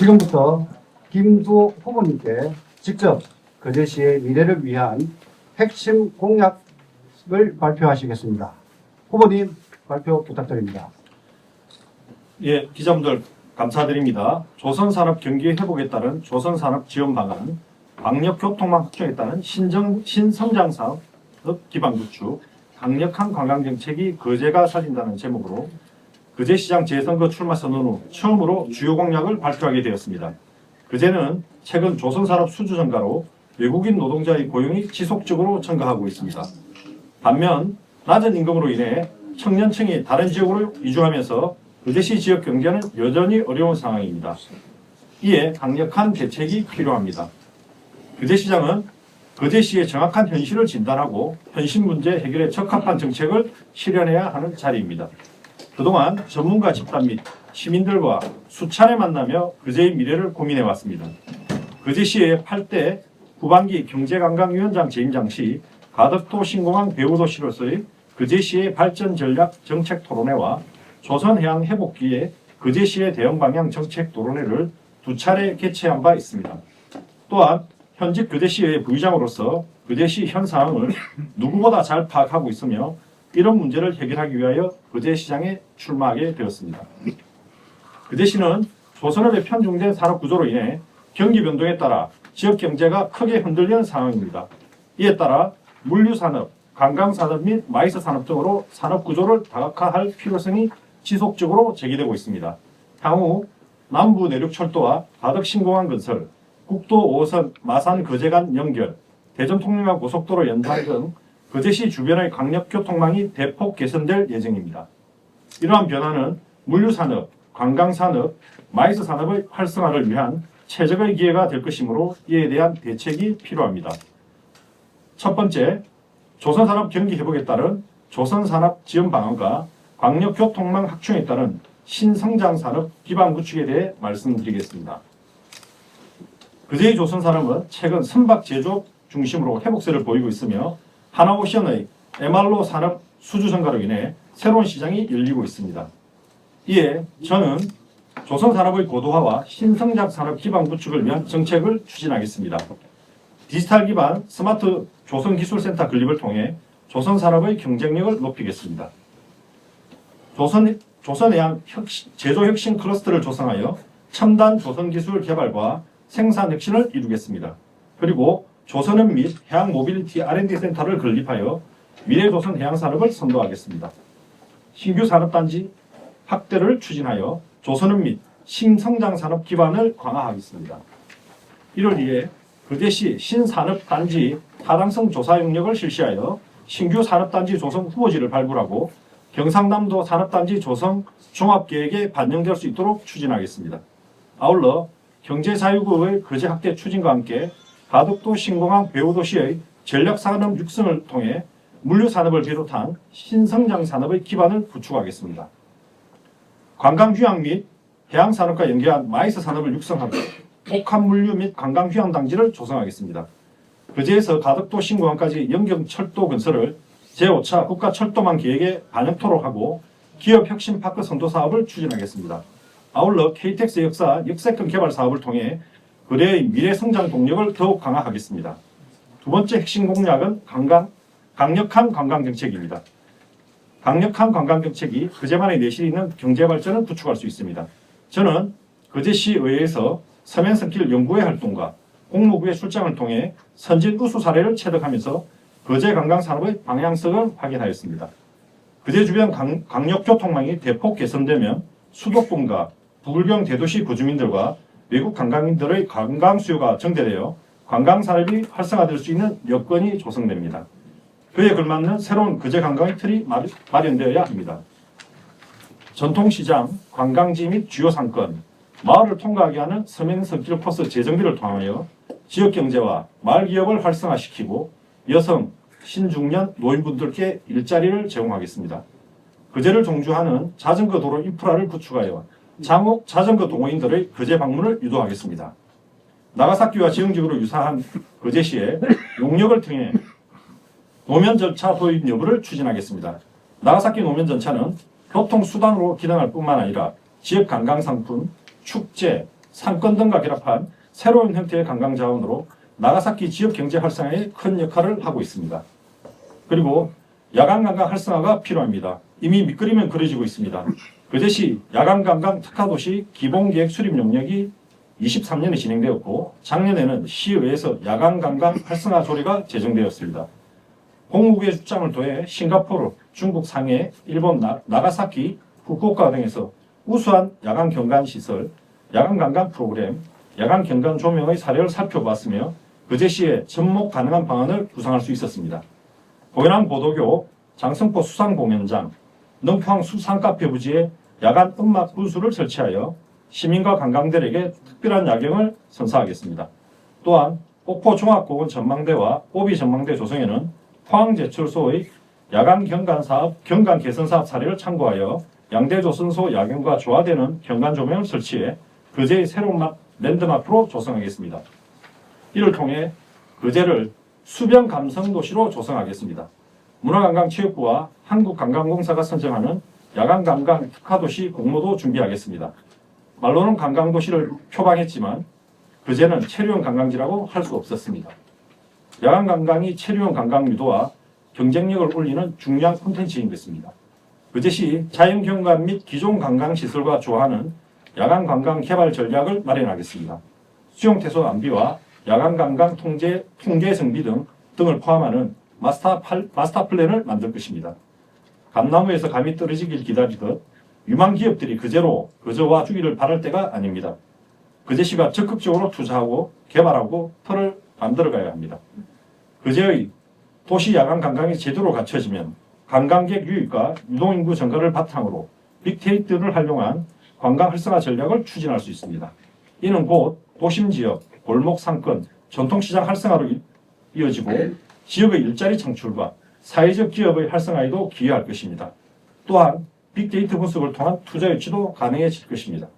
지금부터 김두 후보님께 직접 거제시의 미래를 위한 핵심 공약을 발표하시겠습니다. 후보님 발표 부탁드립니다. 예, 기자분들 감사드립니다. 조선산업 경기 회복에 따른 조선산업 지원 방안, 광역교통망 확충에 따른 신정, 신성장 사업 기반 구축, 강력한 관광 정책이 거제가 살린다는 제목으로 거제시장 재선거 출마 선언 후 처음으로 주요 공약을 발표하게 되었습니다. 거제는 최근 조선산업 수주 증가로 외국인 노동자의 고용이 지속적으로 증가하고 있습니다. 반면 낮은 임금으로 인해 청년층이 다른 지역으로 이주하면서 거제시 지역 경제는 여전히 어려운 상황입니다. 이에 강력한 대책이 필요합니다. 거제시장은 거제시의 정확한 현실을 진단하고 현실 문제 해결에 적합한 정책을 실현해야 하는 자리입니다. 그동안 전문가 집단 및 시민들과 수차례 만나며 거제의 미래를 고민해 왔습니다. 거제시의 8대 후반기 경제관광위원장 재임장 시 가덕도 신공항 배후도시로서의 거제시의 발전 전략 정책 토론회와 조선해양 회복기에 거제시의 대응 방향 정책 토론회를 두 차례 개최한 바 있습니다. 또한 현직 거제시의 부의장으로서 거제시 현 상황을 누구보다 잘 파악하고 있으며 이런 문제를 해결하기 위하여 거제 시장에 출마하게 되었습니다. 거제시는 조선업의 편중된 산업 구조로 인해 경기 변동에 따라 지역 경제가 크게 흔들리는 상황입니다. 이에 따라 물류산업, 관광산업 및 마이스 산업 등으로 산업 구조를 다각화할 필요성이 지속적으로 제기되고 있습니다. 향후 남부 내륙 철도와 가덕 신공항 건설, 국도 5호선 마산 거제 간 연결, 대전 통영간 고속도로 연장 등 거제시 주변의 강력교통망이 대폭 개선될 예정입니다. 이러한 변화는 물류산업, 관광산업, 마이스 산업의 활성화를 위한 최적의 기회가 될 것이므로 이에 대한 대책이 필요합니다. 첫 번째, 조선산업 경기 회복에 따른 조선산업 지원 방안과 광역교통망 확충에 따른 신성장산업 기반 구축에 대해 말씀드리겠습니다. 그제의 조선산업은 최근 선박 제조업 중심으로 회복세를 보이고 있으며 하나오션의 MR로 산업 수주 증가로 인해 새로운 시장이 열리고 있습니다. 이에 저는 조선 산업의 고도화와 신성장 산업 기반 구축을 위한 정책을 추진하겠습니다. 디지털 기반 스마트 조선기술센터 건립을 통해 조선 산업의 경쟁력을 높이겠습니다. 조선, 조선해양 혁신- 제조혁신 클러스터를 조성하여 첨단 조선기술 개발과 생산 혁신을 이루겠습니다. 그리고 조선업 및 해양 모빌리티 R&D 센터를 건립하여 미래조선 해양 산업을 선도하겠습니다. 신규 산업단지 확대를 추진하여 조선업 및 신성장 산업 기반을 강화하겠습니다. 1월 2일 거제시 신산업단지 타당성 조사 영역을 실시하여 신규 산업단지 조성 후보지를 발굴하고 경상남도 산업단지 조성 종합계획에 반영될 수 있도록 추진하겠습니다. 아울러 경제자유구의 거제 확대 추진과 함께 가덕도 신공항 배후도시의 전략산업 육성을 통해 물류산업을 비롯한 신성장 산업의 기반을 구축하겠습니다. 관광휴양 및 해양산업과 연계한 마이스 산업을 육성하고 복합 물류 및 관광휴양 단지를 조성하겠습니다. 거제에서 가덕도 신공항까지 연경 철도 건설을 제5차 국가철도망 계획에 반영토록 하고 기업 혁신 파크 선도 사업을 추진하겠습니다. 아울러 KTX 역사 역세권 개발 사업을 통해 거래의 미래 성장 동력을 더욱 강화하겠습니다. 두 번째 핵심 공약은 관광, 강력한 관광 정책입니다. 강력한 관광 정책이 거제만의 내실이 있는 경제 발전을 구축할 수 있습니다. 저는 거제시 의회에서 서면성길 연구회 활동과 공무부의 출장을 통해 선진 우수 사례를 체득하면서 거제 관광 산업의 방향성을 확인하였습니다. 거제 주변 강, 강력 교통망이 대폭 개선되면 수도권과 부울경 대도시 거주민들과 외국 관광인들의 관광 수요가 증대되어 관광 산업이 활성화될 수 있는 여건이 조성됩니다. 그에 걸맞는 새로운 거제 관광의 틀이 마- 마련되어야 합니다. 전통시장, 관광지 및 주요 상권, 마을을 통과하게 하는 서면서길 코스 재정비를 통하여 지역 경제와 마을 기업을 활성화시키고 여성, 신중년, 노인분들께 일자리를 제공하겠습니다. 거제를 종주하는 자전거 도로 인프라를 구축하여 장옥 자전거 동호인들의 거제 방문을 유도하겠습니다. 나가사키와 지형적으로 유사한 거제시에 용역을 통해 노면 절차 도입 여부를 추진하겠습니다. 나가사키 노면 전차는 교통 수단으로 기능할 뿐만 아니라 지역 관광 상품, 축제, 상권 등과 결합한 새로운 형태의 관광 자원으로 나가사키 지역 경제 활성화에 큰 역할을 하고 있습니다. 그리고 야간 관광 활성화가 필요합니다. 이미 밑그림은 그려지고 있습니다. 그것이 야간 관광 특화 도시 기본 계획 수립 용역이 23년에 진행되었고 작년에는 시의회에서 야간 관광 활성화 조례가 제정되었습니다. 공무부의 출장을 통해 싱가포르, 중국 상해, 일본 나, 나가사키, 후쿠오카 등에서 우수한 야간 경관 시설, 야간 관광 프로그램, 야간 경관 조명의 사례를 살펴봤으며 그제시에 접목 가능한 방안을 구상할 수 있었습니다. 고연항 보도교, 장성포 수상 공연장, 능포항 수상카페 부지에 야간 음악 부수를 설치하여 시민과 관광들에게 특별한 야경을 선사하겠습니다. 또한 옥포 종합공원 전망대와 오비 전망대 조성에는 포항제철소의 야간 경관 사업, 경관 개선 사업 사례를 참고하여 양대 조선소 야경과 조화되는 경관 조명을 설치해 거제의 새로운 마- 랜드마크로 조성하겠습니다. 이를 통해 거제를 수변 감성 도시로 조성하겠습니다. 문화관광체육부와 한국관광공사가 선정하는 야간 관광 특화도시 공모도 준비하겠습니다. 말로는 관광도시를 표방했지만 그제는 체류형 관광지라고 할 수 없었습니다. 야간 관광이 체류형 관광 유도와 경쟁력을 올리는 중요한 콘텐츠인 것입니다. 그제시 자연 경관 및 기존 관광 시설과 조화하는 야간 관광 개발 전략을 마련하겠습니다. 수용 태소 안비와 야간 관광 통제 통계 정비 등 등을 포함하는 마스터, 팔- 마스터 플랜을 만들 것입니다. 감나무에서 감이 떨어지길 기다리듯 유망 기업들이 그제로 그저와 주기를 바랄 때가 아닙니다. 그제시가 적극적으로 투자하고 개발하고 틀을 만들어가야 합니다. 그제의 도시 야간 관광이 제대로 갖춰지면 관광객 유입과 유동인구 증가를 바탕으로 빅데이터를 활용한 관광 활성화 전략을 추진할 수 있습니다. 이는 곧 도심 지역, 골목 상권, 전통시장 활성화로 이- 이어지고 지역의 일자리 창출과 사회적 기업의 활성화에도 기여할 것입니다. 또한 빅데이터 분석을 통한 투자 유치도 가능해질 것입니다.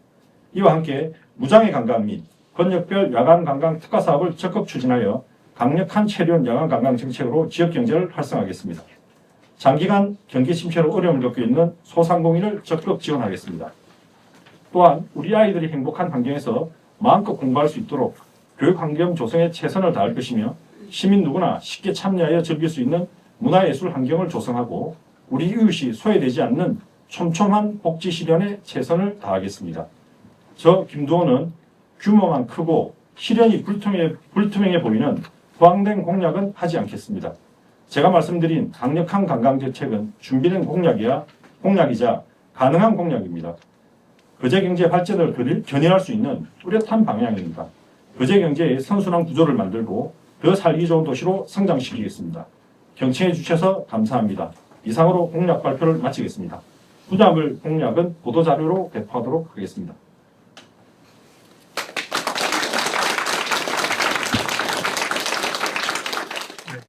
이와 함께 무장의 관광 및 권역별 야간 관광 특화 사업을 적극 추진하여 강력한 체류형 야간 관광 정책으로 지역 경제를 활성화하겠습니다. 장기간 경기 침체로 어려움을 겪고 있는 소상공인을 적극 지원하겠습니다. 또한 우리 아이들이 행복한 환경에서 마음껏 공부할 수 있도록 교육 환경 조성에 최선을 다할 것이며 시민 누구나 쉽게 참여하여 즐길 수 있는 문화예술 환경을 조성하고 우리 이웃이 소외되지 않는 촘촘한 복지 실현에 최선을 다하겠습니다. 저 김두호는 규모만 크고 실현이 불투명해, 불투명해 보이는 부황된 공약은 하지 않겠습니다. 제가 말씀드린 강력한 관광 정책은 준비된 공약이야 공약이자 가능한 공약입니다. 거제 경제 발전을 견인- 견인할 수 있는 뚜렷한 방향입니다. 거제 경제의 선순환 구조를 만들고 더 살기 좋은 도시로 성장시키겠습니다. 경청해 주셔서 감사합니다. 이상으로 공약 발표를 마치겠습니다. 부담을 공약은 보도자료로 배포하도록 하겠습니다.